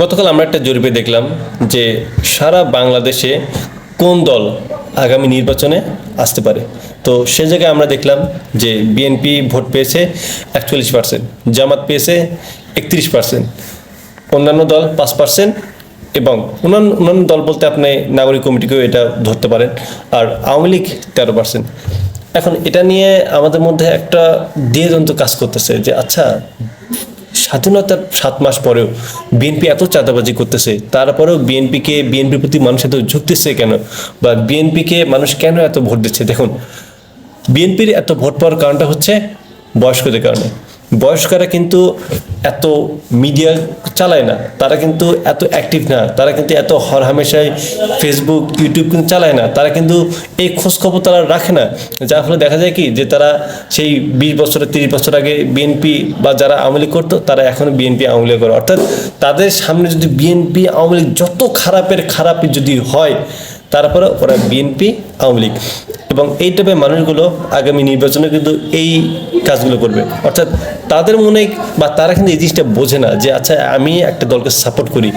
গতকাল আমরা একটা জরিপে দেখলাম যে সারা বাংলাদেশে কোন দল আগামী নির্বাচনে আসতে পারে। তো সে জায়গায় আমরা দেখলাম যে বিএনপি ভোট পেয়েছে একচল্লিশ পার্সেন্ট জামাত পেয়েছে একত্রিশ পার্সেন্ট অন্যান্য দল পাঁচ পার্সেন্ট এবং অন্যান্য অন্যান্য দল বলতে আপনি নাগরিক কমিটিকেও এটা ধরতে পারেন আর আওয়ামী লীগ তেরো পার্সেন্ট এখন এটা নিয়ে আমাদের মধ্যে একটা দ্বিধন্ত কাজ করতেছে যে আচ্ছা স্বাধীনতার সাত মাস পরেও বিএনপি এত চাঁদাবাজি করতেছে, তারপরেও বিএনপিকে বিএনপির প্রতি মানুষ এত ঝুঁকতেছে কেন? বা বিএনপিকে মানুষ কেন এত ভোট দিচ্ছে? দেখুন বিএনপির এত ভোট পাওয়ার কারণটা হচ্ছে বয়স্কদের কারণে। বয়স্করা কিন্তু এত মিডিয়া চালায় না। তারা কিন্তু এত অ্যাক্টিভ না। তারা কিন্তু এত হরহামেশাই ফেসবুক ইউটিউব কিন্তু চালায় না। তারা কিন্তু এই খোঁজখবর তারা রাখে না। যার ফলে দেখা যায় কি যে তারা সেই বিশ বছর, তিরিশ বছর আগে বিএনপি বা যারা আওয়ামী লীগ করতো, তারা এখনও বিএনপি আওয়ামী লীগ করে। অর্থাৎ তাদের সামনে যদি বিএনপি আওয়ামী লীগ যত খারাপের খারাপ যদি হয়, তারপরে ওরা বিএনপি আওয়ামী লীগ। এবং এই টাইপের মানুষগুলো আগামী নির্বাচনে কিন্তু এই কাজগুলো করবে। অর্থাৎ তাদের মনে বা তারা কিন্তু এই জিনিসটা বোঝে না যে আচ্ছা আমি একটা দলকে সাপোর্ট করি।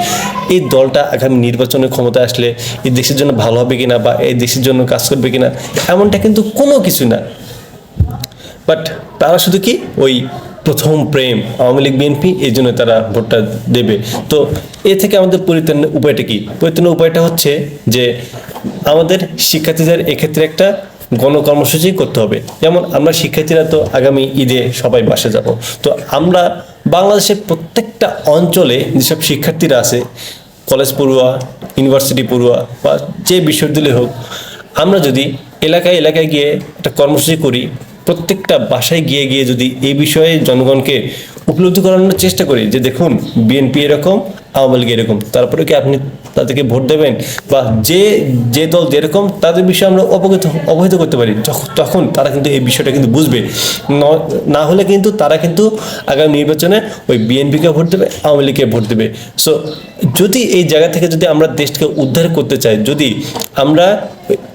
এই দলটা আগামী নির্বাচনে ক্ষমতা আসলে এই দেশের জন্য ভালো হবে কিনা বা এই দেশের জন্য কাজ করবে কিনা, এমনটা কিন্তু কোনো কিছু না। বাট তারা শুধু কি? ওই প্রথম প্রেম আওয়ামী লীগ বিএনপি এই জন্য তারা ভোটটা দেবে। তো এ থেকে আমাদের পরিত্রাণের উপায়টা কি? পরিত্রাণের উপায়টা হচ্ছে যে আমাদের শিক্ষার্থীদের এক্ষেত্রে একটা গণকর্মসূচি করতে হবে। যেমন আমরা শিক্ষার্থীরা তো আগামী ঈদে সবাই বাসে যাব। তো আমরা বাংলাদেশের প্রত্যেকটা অঞ্চলে যেসব শিক্ষার্থীরা আছে, কলেজ পড়ুয়া, ইউনিভার্সিটি পড়ুয়া বা যে বিশ্ববিদ্যালয় হোক, আমরা যদি এলাকায় এলাকায় গিয়ে একটা কর্মসূচি করি, প্রত্যেকটা বাসায় গিয়ে গিয়ে যদি এই বিষয়ে জনগণকে উপলব্ধি করানোর চেষ্টা করি যে দেখুন, বিএনপি এরকম আওয়ামী লীগ এরকম। তারপরে কি আপনি তাদেরকে ভোট দেবেন? বা যে যে দল যেরকম, তাদের বিষয়ে আমরা অবগত, অবহিত করতে পারি। তখন তারা কিন্তু এই বিষয়টা কিন্তু বুঝবে। ন- হলে কিন্তু তারা কিন্তু আগামী নির্বাচনে ওই বিএনপিকে ভোট দেবে, আওয়ামী লীগকে ভোট দেবে। সো যদি এই জায়গা থেকে যদি আমরা দেশকে উদ্ধার করতে চাই, যদি আমরা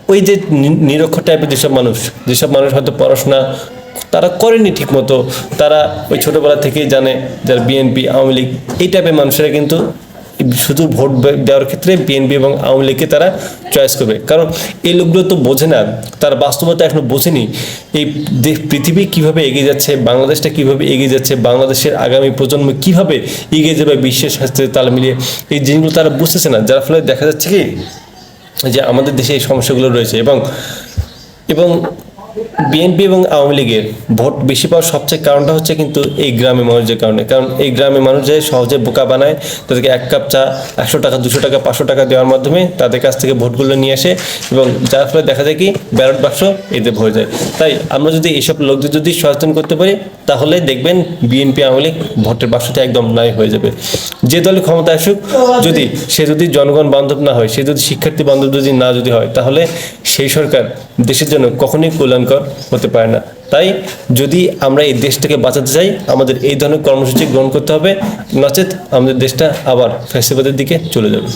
ওই- যে নিরক্ষর টাইপের যেসব মানুষ যেসব মানুষ হয়তো পড়াশোনা তারা করেনি ঠিকমতো। তারা ওই ছোটোবেলা থেকেই জানে যারা বিএনপি আওয়ামী লীগ, এই টাইপের মানুষেরা কিন্তু শুধু ভোট দেওয়ার ক্ষেত্রে বিএনপি এবং আওয়ামী লীগকে তারা চয়েস করবে। কারণ এই লোকগুলো তো বোঝে না, তার বাস্তবতা এখনও বোঝেনি এই দে- পৃথিবী কীভাবে এগিয়ে যাচ্ছে, বাংলাদেশটা কীভাবে এগিয়ে যাচ্ছে, বাংলাদেশের আগামী প্রজন্ম কীভাবে এগিয়ে যাবে বিশ্বের স্বাস্থ্যের তাল মিলিয়ে, এই জিনিসগুলো তারা বুঝতেছে না। যার ফলে দেখা যাচ্ছে কি, যে আমাদের দেশে এই সমস্যাগুলো রয়েছে এবং এবং বিএনপি এবং আওয়ামী লীগের ভোট বেশি পাওয়ার সবচেয়ে কারণটা হচ্ছে কিন্তু এই গ্রামে মানুষদের কারণে। কারণ এই গ্রামে মানুষদের সহজে বোকা বানায়, তাদেরকে এক কাপ চা, একশো টাকা, দুশো টাকা, পাঁচশো টাকা দেওয়ার মাধ্যমে তাদের কাছ থেকে ভোটগুলো নিয়ে আসে এবং যার ফলে দেখা যায় কি ব্যালট বাক্স এতে ভরে যায়। তাই আমরা যদি এইসব লোকদের যদি সচেতন করতে পারি, তাহলে দেখবেন বিএনপি আওয়ামী লীগ ভোটের বাক্সটা একদম নাই হয়ে যাবে। যে দলে ক্ষমতা আসুক, যদি সে যদি জনগণ বান্ধব না হয়, সে যদি শিক্ষার্থী বান্ধব যদি না যদি হয়, তাহলে সেই সরকার দেশের জন্য কখনোই কল্যাণকর হতে পারে না। তাই যদি আমরা এই দেশটাকে বাঁচাতে চাই, আমাদের এই ধরনের কর্মসূচি গ্রহণ করতে হবে। নচেত আমাদের দেশটা আবার ফ্যাসিবাদের দিকে চলে যাবে।